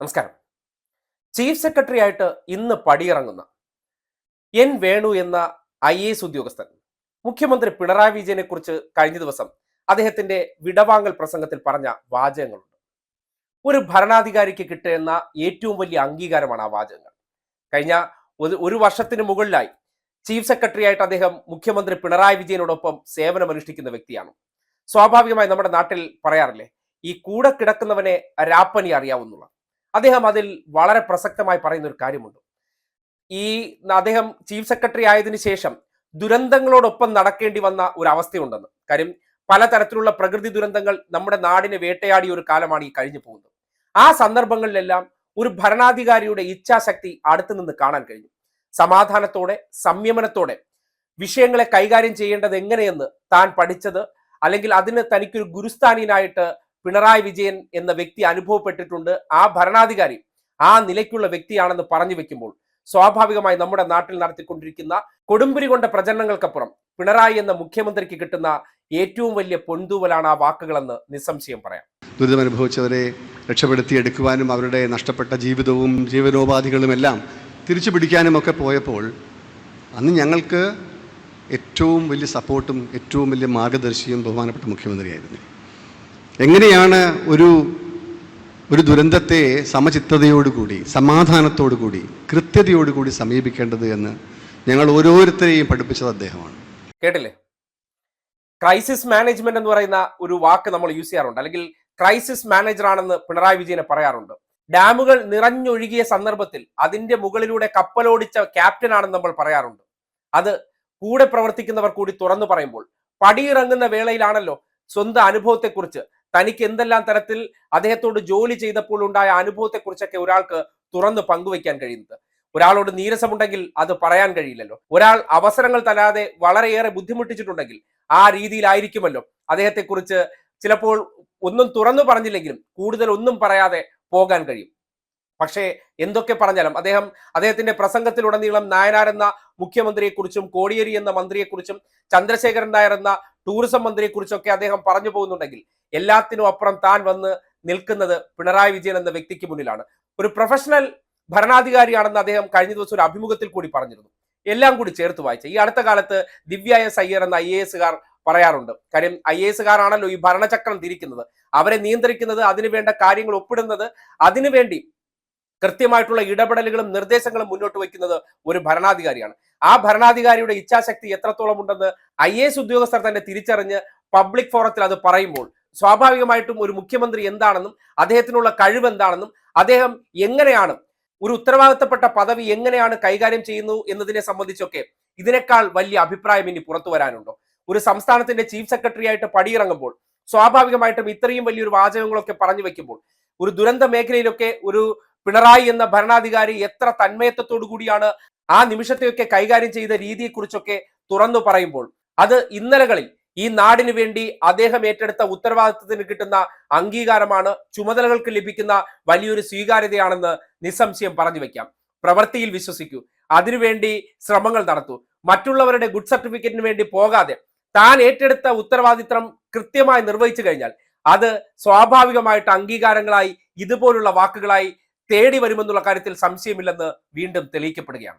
നമസ്കാരം. Chief secretary ആയിട്ട് ഇന്ന് പടിയിറങ്ങുന്ന എൻ വേണു എന്ന ഐ എ എസ് ഉദ്യോഗസ്ഥൻ മുഖ്യമന്ത്രി പിണറായി വിജയനെ കുറിച്ച് കഴിഞ്ഞ ദിവസം അദ്ദേഹത്തിന്റെ വിടവാങ്ങൽ പ്രസംഗത്തിൽ പറഞ്ഞ വാചകങ്ങളുണ്ട്. ഒരു ഭരണാധികാരിക്ക് കിട്ടുന്ന ഏറ്റവും വലിയ അംഗീകാരമാണ് ആ വാചകങ്ങൾ. കഴിഞ്ഞ ഒരു വർഷത്തിന് മുകളിലായി ചീഫ് സെക്രട്ടറി ആയിട്ട് അദ്ദേഹം മുഖ്യമന്ത്രി പിണറായി വിജയനോടൊപ്പം സേവനമനുഷ്ഠിക്കുന്ന വ്യക്തിയാണ്. സ്വാഭാവികമായി നമ്മുടെ നാട്ടിൽ പറയാറില്ലേ ഈ കൂടെ കിടക്കുന്നവനെ രാപ്പനി അറിയാവുന്നുള്ള അദ്ദേഹം അതിൽ വളരെ പ്രസക്തമായി പറയുന്ന ഒരു കാര്യമുണ്ട്. ഈ അദ്ദേഹം ചീഫ് സെക്രട്ടറി ആയതിനു ശേഷം ദുരന്തങ്ങളോടൊപ്പം നടക്കേണ്ടി വന്ന ഒരു അവസ്ഥയുണ്ടെന്ന് കാര്യം പലതരത്തിലുള്ള പ്രകൃതി ദുരന്തങ്ങൾ നമ്മുടെ നാടിനെ വേട്ടയാടിയ ഒരു കാലമാണ് ഈ കഴിഞ്ഞു പോകുന്നത്. ആ സന്ദർഭങ്ങളിലെല്ലാം ഒരു ഭരണാധികാരിയുടെ ഇച്ഛാശക്തി അടുത്തു നിന്ന് കാണാൻ കഴിഞ്ഞു. സമാധാനത്തോടെ സംയമനത്തോടെ വിഷയങ്ങളെ കൈകാര്യം ചെയ്യേണ്ടത് എങ്ങനെയെന്ന് താൻ പഠിച്ചത് അല്ലെങ്കിൽ അതിന് തനിക്കൊരു ഗുരുസ്ഥാനീയനായിട്ട് പിണറായി വിജയൻ എന്ന വ്യക്തി അനുഭവപ്പെട്ടിട്ടുണ്ട്. ആ ഭരണാധികാരി ആ നിലയ്ക്കുള്ള വ്യക്തിയാണെന്ന് പറഞ്ഞു വെക്കുമ്പോൾ സ്വാഭാവികമായി നമ്മുടെ നാട്ടിൽ നടത്തിക്കൊണ്ടിരിക്കുന്ന കൊടുമ്പിരി കൊണ്ട പ്രചരണങ്ങൾക്കപ്പുറം പിണറായി എന്ന മുഖ്യമന്ത്രിക്ക് കിട്ടുന്ന ഏറ്റവും വലിയ പൊന്തൂവലാണ് ആ വാക്കുകളെന്ന് നിസ്സംശയം പറയാം. ദുരിതമനുഭവിച്ചവരെ രക്ഷപ്പെടുത്തിയെടുക്കുവാനും അവരുടെ നഷ്ടപ്പെട്ട ജീവിതവും ജീവനോപാധികളും എല്ലാം തിരിച്ചു പിടിക്കാനും ഒക്കെ പോയപ്പോൾ അന്ന് ഞങ്ങൾക്ക് ഏറ്റവും വലിയ സപ്പോർട്ടും ഏറ്റവും വലിയ മാർഗദർശിയും ബഹുമാനപ്പെട്ട മുഖ്യമന്ത്രിയായിരുന്നു. എങ്ങനെയാണ് ഒരു ഒരു ദുരന്തത്തെ സമചിത്തതയോടുകൂടി സമാധാനത്തോടുകൂടി കൃത്യതയോടുകൂടി സമീപിക്കേണ്ടത് എന്ന് ഞങ്ങൾ ഓരോരുത്തരെയും പഠിപ്പിച്ചത് അദ്ദേഹമാണ്. കേട്ടില്ലേ? ക്രൈസിസ് മാനേജ്മെന്റ് എന്ന് പറയുന്ന ഒരു വാക്ക് നമ്മൾ യൂസ് ചെയ്യാറുണ്ട്. അല്ലെങ്കിൽ ക്രൈസിസ് മാനേജർ ആണെന്ന് പിണറായി വിജയനെ പറയാറുണ്ട്. ഡാമുകൾ നിറഞ്ഞൊഴുകിയ സന്ദർഭത്തിൽ അതിന്റെ മുകളിലൂടെ കപ്പലോടിച്ച ക്യാപ്റ്റൻ ആണെന്ന് നമ്മൾ പറയാറുണ്ട്. അത് കൂടെ പ്രവർത്തിക്കുന്നവർ കൂടി തുറന്നു പറയുമ്പോൾ പടിയിറങ്ങുന്ന വേളയിലാണല്ലോ സ്വന്തം അനുഭവത്തെക്കുറിച്ച് തനിക്ക് എന്തെല്ലാം തരത്തിൽ അദ്ദേഹത്തോട് ജോലി ചെയ്തപ്പോൾ ഉണ്ടായ അനുഭവത്തെക്കുറിച്ചൊക്കെ ഒരാൾക്ക് തുറന്ന് പങ്കുവയ്ക്കാൻ കഴിയുന്നത്. ഒരാളോട് നീരസമുണ്ടെങ്കിൽ അത് പറയാൻ കഴിയില്ലല്ലോ. ഒരാൾ അവസരങ്ങൾ തരാതെ വളരെയേറെ ബുദ്ധിമുട്ടിച്ചിട്ടുണ്ടെങ്കിൽ ആ രീതിയിലായിരിക്കുമല്ലോ. അദ്ദേഹത്തെക്കുറിച്ച് ചിലപ്പോൾ ഒന്നും തുറന്നു പറഞ്ഞില്ലെങ്കിലും കൂടുതൽ ഒന്നും പറയാതെ പോകാൻ കഴിയും. പക്ഷേ എന്തൊക്കെ പറഞ്ഞാലും അദ്ദേഹം അദ്ദേഹത്തിന്റെ പ്രസംഗത്തിലുടനീളം നായനാർ എന്ന മുഖ്യമന്ത്രിയെക്കുറിച്ചും കോടിയേരി എന്ന മന്ത്രിയെക്കുറിച്ചും ചന്ദ്രശേഖരൻ നായർ എന്ന ടൂറിസം മന്ത്രിയെക്കുറിച്ചൊക്കെ അദ്ദേഹം പറഞ്ഞു പോകുന്നുണ്ടെങ്കിൽ എല്ലാത്തിനും അപ്പുറം താൻ വന്ന് നിൽക്കുന്നത് പിണറായി വിജയൻ എന്ന വ്യക്തിക്ക് മുന്നിലാണ്. ഒരു പ്രൊഫഷണൽ ഭരണാധികാരിയാണെന്ന് അദ്ദേഹം കഴിഞ്ഞ ദിവസം ഒരു അഭിമുഖത്തിൽ കൂടി പറഞ്ഞിരുന്നു. എല്ലാം കൂടി ചേർത്ത് വായിച്ച. ഈ അടുത്ത കാലത്ത് ദിവ്യ എസ് അയ്യർ എന്ന ഐ എ എസുകാർ പറയാറുണ്ട്. കാര്യം ഐ എ എസുകാരാണല്ലോ ഈ ഭരണചക്രം തിരിക്കുന്നത് അവരെ നിയന്ത്രിക്കുന്നത് അതിനുവേണ്ട കാര്യങ്ങൾ ഒപ്പിടുന്നത് അതിനുവേണ്ടി കൃത്യമായിട്ടുള്ള ഇടപെടലുകളും നിർദ്ദേശങ്ങളും മുന്നോട്ട് വയ്ക്കുന്നത് ഒരു ഭരണാധികാരിയാണ്. ആ ഭരണാധികാരിയുടെ ഇച്ഛാശക്തി എത്രത്തോളം ഉണ്ടെന്ന് ഐ എ എസ് ഉദ്യോഗസ്ഥർ തന്നെ തിരിച്ചറിഞ്ഞ് പബ്ലിക് ഫോറത്തിൽ അത് പറയുമ്പോൾ സ്വാഭാവികമായിട്ടും ഒരു മുഖ്യമന്ത്രി എന്താണെന്നും അദ്ദേഹത്തിനുള്ള കഴിവ് എന്താണെന്നും അദ്ദേഹം എങ്ങനെയാണ് ഒരു ഉത്തരവാദിത്തപ്പെട്ട പദവി എങ്ങനെയാണ് കൈകാര്യം ചെയ്യുന്നു എന്നതിനെ സംബന്ധിച്ചൊക്കെ ഇതിനേക്കാൾ വലിയ അഭിപ്രായം ഇനി പുറത്തു വരാനുണ്ടോ? ഒരു സംസ്ഥാനത്തിന്റെ ചീഫ് സെക്രട്ടറി ആയിട്ട് പടിയിറങ്ങുമ്പോൾ സ്വാഭാവികമായിട്ടും ഇത്രയും വലിയൊരു വാചകങ്ങളൊക്കെ പറഞ്ഞു വെക്കുമ്പോൾ ഒരു ദുരന്ത മേഖലയിലൊക്കെ ഒരു പിണറായി എന്ന ഭരണാധികാരി എത്ര തന്മയത്വത്തോടു കൂടിയാണ് ആ നിമിഷത്തെയൊക്കെ കൈകാര്യം ചെയ്ത രീതിയെക്കുറിച്ചൊക്കെ തുറന്നു പറയുമ്പോൾ അത് ഇന്നലകളിൽ ഈ നാടിനു വേണ്ടി അദ്ദേഹം ഏറ്റെടുത്ത ഉത്തരവാദിത്വത്തിന് കിട്ടുന്ന അംഗീകാരമാണ് ചുമതലകൾക്ക് ലഭിക്കുന്ന വലിയൊരു സ്വീകാര്യതയാണെന്ന് നിസ്സംശയം പറഞ്ഞു വെക്കാം. പ്രവൃത്തിയിൽ വിശ്വസിക്കൂ. അതിനുവേണ്ടി ശ്രമങ്ങൾ നടത്തൂ. മറ്റുള്ളവരുടെ ഗുഡ് സർട്ടിഫിക്കറ്റിന് വേണ്ടി പോകാതെ താൻ ഏറ്റെടുത്ത ഉത്തരവാദിത്തം കൃത്യമായി നിർവഹിച്ചു കഴിഞ്ഞാൽ അത് സ്വാഭാവികമായിട്ട് അംഗീകാരങ്ങളായി ഇതുപോലുള്ള വാക്കുകളായി തേടി വരുമെന്നുള്ള കാര്യത്തിൽ സംശയമില്ലെന്ന് വീണ്ടും തെളിയിക്കപ്പെടുകയാണ്.